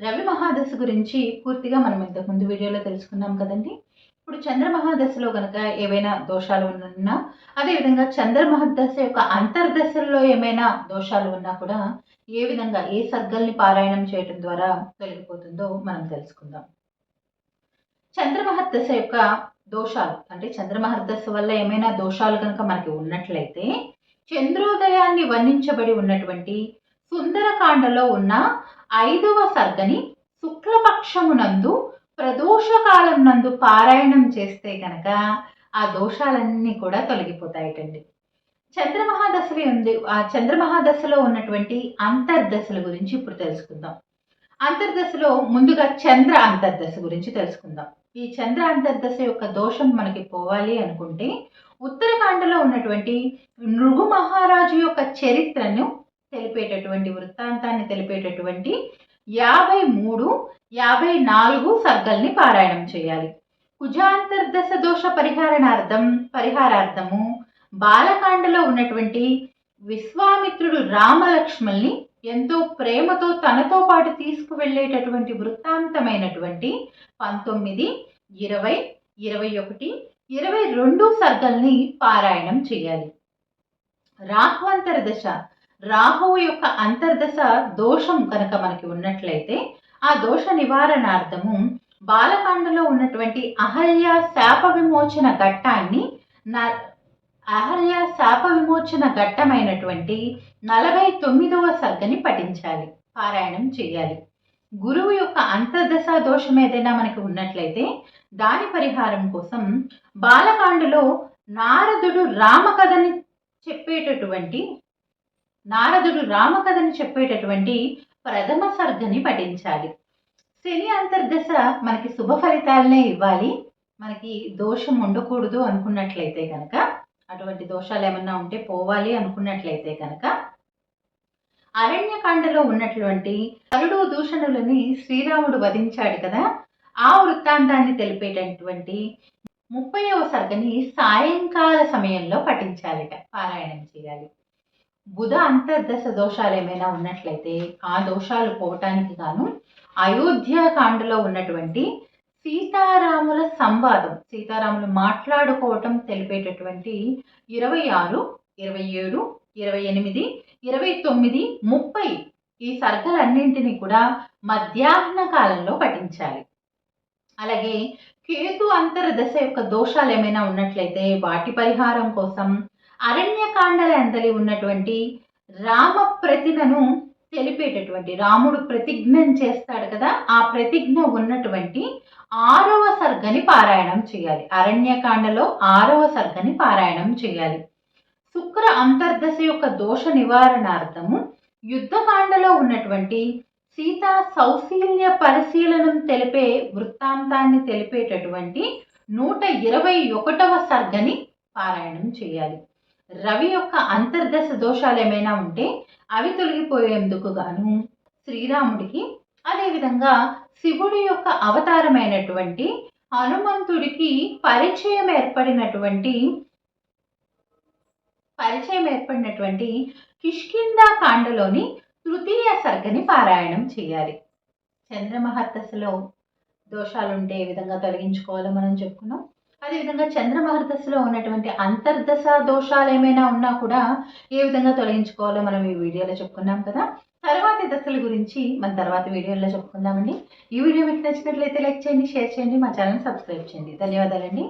రవి మహాదశ గురించి పూర్తిగా మనం ఇంతకుముందు వీడియోలో తెలుసుకున్నాం కదండి. ఇప్పుడు చంద్ర మహాదశలో కనుక ఏవైనా దోషాలు ఉన్నా అదేవిధంగా చంద్ర మహాదశ యొక్క అంతర్దశల్లో ఏమైనా దోషాలు ఉన్నా కూడా ఏ విధంగా ఏ సర్గల్ని పారాయణం చేయడం ద్వారా తొలగిపోతుందో మనం తెలుసుకుందాం. చంద్రమహర్దశ యొక్క దోషాలు అంటే చంద్రమహర్దశ వల్ల ఏమైనా దోషాలు కనుక మనకి ఉన్నట్లయితే చంద్రోదయాన్ని వర్ణించబడి ఉన్నటువంటి సుందరకాండలో ఉన్న ఐదవ సర్గని శుక్లపక్షమునందు ప్రదోషకాలం నందు పారాయణం చేస్తే కనుక ఆ దోషాలన్నీ కూడా తొలగిపోతాయటండి. చంద్రమహాదశలో ఉంది ఆ చంద్రమహాదశలో ఉన్నటువంటి అంతర్దశల గురించి ఇప్పుడు తెలుసుకుందాం. అంతర్దశలో ముందుగా చంద్ర అంతర్దశ గురించి తెలుసుకుందాం. ఈ చంద్ర అంతర్దశ యొక్క దోషం మనకి పోవాలి అనుకుంటే ఉత్తరకాండలో ఉన్నటువంటి నృగు మహారాజు యొక్క చరిత్రను తెలిపేటటువంటి వృత్తాంతాన్ని తెలిపేటటువంటి యాభై మూడు యాభై నాలుగు సర్గల్ని పారాయణం చేయాలి. కుజాంతర్దశ దోష పరిహారణార్థం పరిహారార్థము బాలకాండలో ఉన్నటువంటి విశ్వామిత్రుడు రామలక్ష్మల్ని ఎంతో ప్రేమతో తనతో పాటు తీసుకువెళ్ళేటటువంటి వృత్తాంతమైనటువంటి పంతొమ్మిది ఇరవై ఇరవై ఒకటి ఇరవై రెండు సర్గల్ని పారాయణం చేయాలి. రాహ్వంతర దశ రాహువు యొక్క అంతర్దశ దోషం కనుక మనకి ఉన్నట్లయితే ఆ దోష నివారణార్థము బాలకాండలో ఉన్నటువంటి అహల్య శాప విమోచన ఘట్టాన్ని అహల్య శాప విమోచన ఘట్టమైనటువంటి నలభై తొమ్మిదవ సర్గని పఠించాలి పారాయణం చేయాలి. గురువు యొక్క అంతర్దశ దోషం ఏదైనా మనకి ఉన్నట్లయితే దాని పరిహారం కోసం బాలకాండలో నారదుడు రామకథని చెప్పేటటువంటి నారదుడు రామకథని చెప్పేటటువంటి ప్రథమ సర్గని పఠించాలి. శని అంతర్దశ మనకి శుభ ఫలితాలనే ఇవ్వాలి. మనకి దోషం ఉండకూడదు అనుకున్నట్లయితే కనుక అటువంటి దోషాలు ఏమన్నా ఉంటే పోవాలి అనుకున్నట్లయితే కనుక అరణ్యకాండలో ఉన్నటువంటి కరుడు దూషణులని శ్రీరాముడు వధించాడు కదా ఆ వృత్తాంతాన్ని తెలిపేటటువంటి ముప్పైవ సర్గని సాయంకాల సమయంలో పఠించాలిట పారాయణం చేయాలి. బుధ అంతర్దశ దోషాలు ఏమైనా ఉన్నట్లయితే ఆ దోషాలు పోవటానికి గాను అయోధ్యాకాండలో ఉన్నటువంటి సీతారాముల సంవాదం సీతారాములు మాట్లాడుకోవటం తెలిపేటటువంటి ఇరవై ఆరు ఇరవై ఏడు ఇరవై ఎనిమిది ఇరవై తొమ్మిది ముప్పై ఈ సర్గలన్నింటినీ కూడా మధ్యాహ్న కాలంలో పఠించాలి. అలాగే కేతు అంతర్దశ యొక్క దోషాలు ఏమైనా ఉన్నట్లయితే వాటి పరిహారం కోసం అరణ్యకాండలందలి ఉన్నటువంటి రామ ప్రతినను తెలిపేటటువంటి రాముడు ప్రతిజ్ఞం చేస్తాడు కదా ఆ ప్రతిజ్ఞ ఉన్నటువంటి ఆరవ సర్గని పారాయణం చేయాలి. అరణ్యకాండలో ఆరవ సర్గని పారాయణం చేయాలి. శుక్ర అంతర్దశ యొక్క దోష నివారణార్థము యుద్ధకాండలో ఉన్నటువంటి సీత సౌశీల్య పరిశీలనం తెలిపే వృత్తాంతాన్ని తెలిపేటటువంటి నూట ఇరవై ఒకటవ సర్గని పారాయణం చేయాలి. రవి యొక్క అంతర్దశ దోషాలు ఏమైనా ఉంటే అవి తొలగిపోయేందుకు గాను శ్రీరాముడికి అదేవిధంగా శివుడి యొక్క అవతారమైనటువంటి హనుమంతుడికి పరిచయం ఏర్పడినటువంటి పరిచయం ఏర్పడినటువంటి కిష్కిందా కాండలోని తృతీయ సర్గని పారాయణం చేయాలి. చంద్రమహర్దశలో దోషాలుంటే ఏ విధంగా తొలగించుకోవాలో మనం చెప్పుకున్నాం. అదేవిధంగా చంద్రమహర్దశలో ఉన్నటువంటి అంతర్దశ దోషాలు ఏమైనా ఉన్నా కూడా ఏ విధంగా తొలగించుకోవాలో మనం ఈ వీడియోలో చెప్పుకున్నాం కదా. తర్వాతి దశల గురించి మన తర్వాత వీడియోలో చెప్పుకుందామండి. ఈ వీడియో మీకు నచ్చినట్లయితే లైక్ చేయండి షేర్ చేయండి మా ఛానల్ సబ్స్క్రైబ్ చేయండి. ధన్యవాదాలండి.